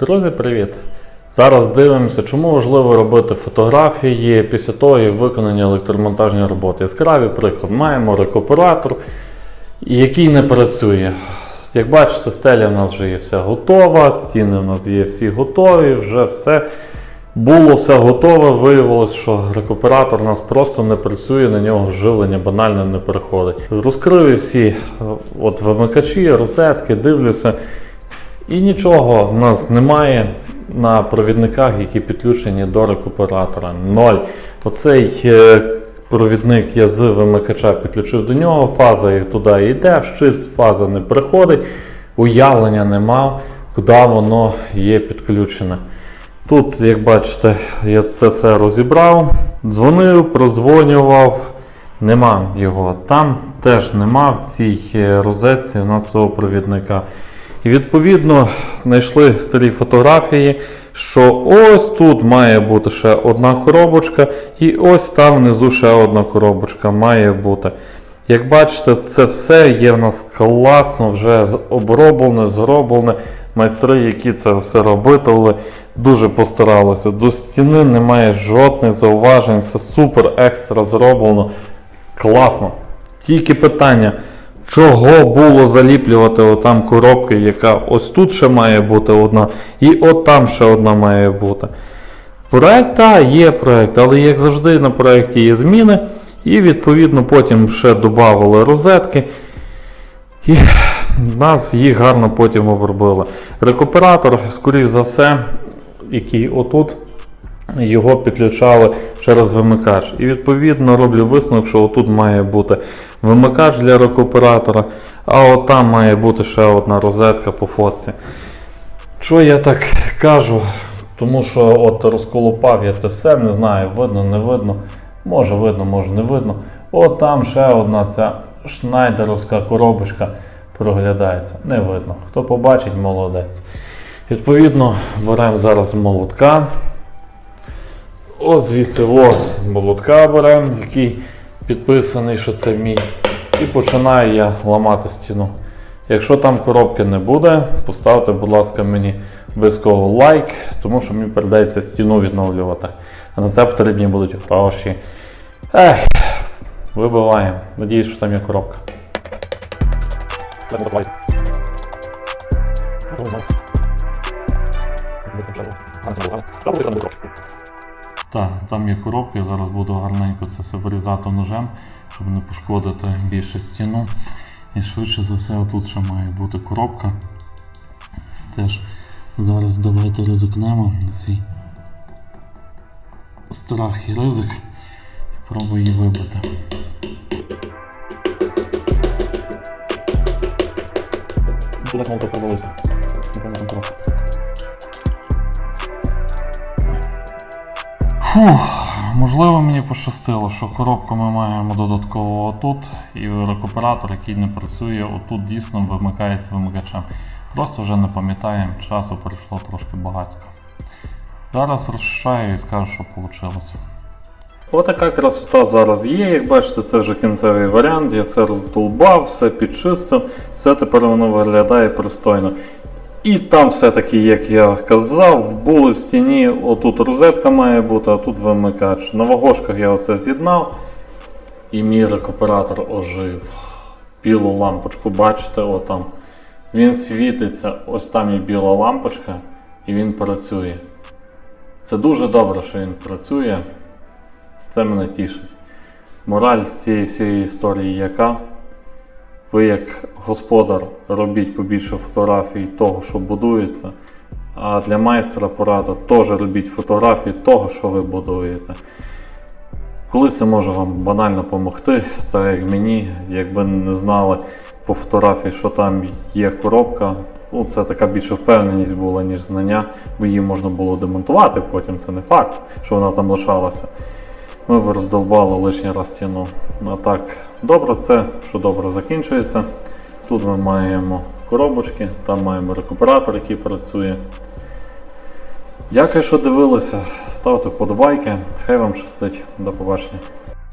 Друзі, привіт! Зараз дивимося, чому важливо робити фотографії після того, як виконання електромонтажної роботи. Яскравий приклад. Маємо рекуператор, який не працює. Як бачите, стеля в нас вже є вся готова, стіни в нас є всі готові, вже все було все готове. Виявилось, що рекуператор у нас просто не працює, на нього живлення банально не переходить. Розкрив всі е, от вимикачі, розетки, дивлюся. І нічого в нас немає на провідниках, які підключені до рекуператора. Ноль. Оцей е, провідник я з вимикача підключив до нього, фаза туди йде, щит фаза не приходить, уявлення нема, куди воно є підключене. Тут, як бачите, я це все розібрав, дзвонив, прозвонював, нема його. Там теж нема в цій е, розетці у нас цього провідника. І відповідно знайшли старі фотографії, що ось тут має бути ще одна коробочка, і ось там внизу ще одна коробочка має бути. Як бачите, це все є в нас класно, вже оброблене, зроблене. Майстри, які це все робили, дуже постаралися. До стіни немає жодних зауважень, все супер екстра зроблено. Класно. Тільки питання, чого було заліплювати отам коробки, яка ось тут ще має бути одна, і от там ще одна має бути. Проект, так, є проект, але як завжди на проєкті є зміни, і відповідно потім ще додавали розетки. І нас їх гарно потім обробили. Рекуператор, скоріш за все, який отут, його підключали через вимикач. І відповідно роблю висновок, що отут має бути вимикач для рекуператора, а там має бути ще одна розетка по фотці. Що я так кажу? Тому що от розколупав я це все, не знаю, видно, не видно. Може видно, може не видно. От там ще одна ця шнайдеровська коробочка проглядається. Не видно. Хто побачить, молодець. Відповідно, беремо зараз молотка. Ось звідси о, молотка беремо, який підписаний, що це мій. І починаю я ламати стіну. Якщо там коробки не буде, поставте, будь ласка, мені обов'язково лайк, тому що мені передається стіну відновлювати. А на це потрібні будуть гроші. Ех, вибиваємо. Надіюсь, що там є коробка. Так, там є коробка, я зараз буду гарненько це все вирізати ножем, щоб не пошкодити більше стіну. І швидше за все, отут ще має бути коробка. Теж зараз давайте ризикнемо на свій страх і ризик. І пробую її вибити. Кудись молоток провалився. Непонятна коробка. Фух, можливо, мені пощастило, що коробку ми маємо додатково отут, і рекуператор, який не працює, отут дійсно вимикається вимикачем. Просто вже не пам'ятаємо, часу пройшло трошки багатько. Зараз розшаю і скажу, що вийшло. Отака красота зараз є. Як бачите, це вже кінцевий варіант. Я все роздолбав, все підчистив, все тепер воно виглядає пристойно. І там все-таки, як я казав, в були в стіні, отут розетка має бути, а тут вимикач. На вагошках я оце з'єднав, і мій рекуператор ожив. Білу лампочку, бачите, отам. Він світиться, ось там є біла лампочка, і він працює. Це дуже добре, що він працює. Це мене тішить. Мораль цієї всієї історії яка? Ви, як господар, робіть побільше фотографій того, що будується. А для майстра порада теж робіть фотографії того, що ви будуєте. Колись це може вам банально допомогти, так як мені, якби не знали по фотографії, що там є коробка, ну це така більше впевненість була, ніж знання, бо її можна було демонтувати, потім це не факт, що вона там лишалася. Ми б роздолбали лишній раз стіну. А так, добре це, що добре закінчується. Тут ми маємо коробочки, там маємо рекуператор, який працює. Дякую, що дивилися. Ставте вподобайки. Хай вам щастить. До побачення.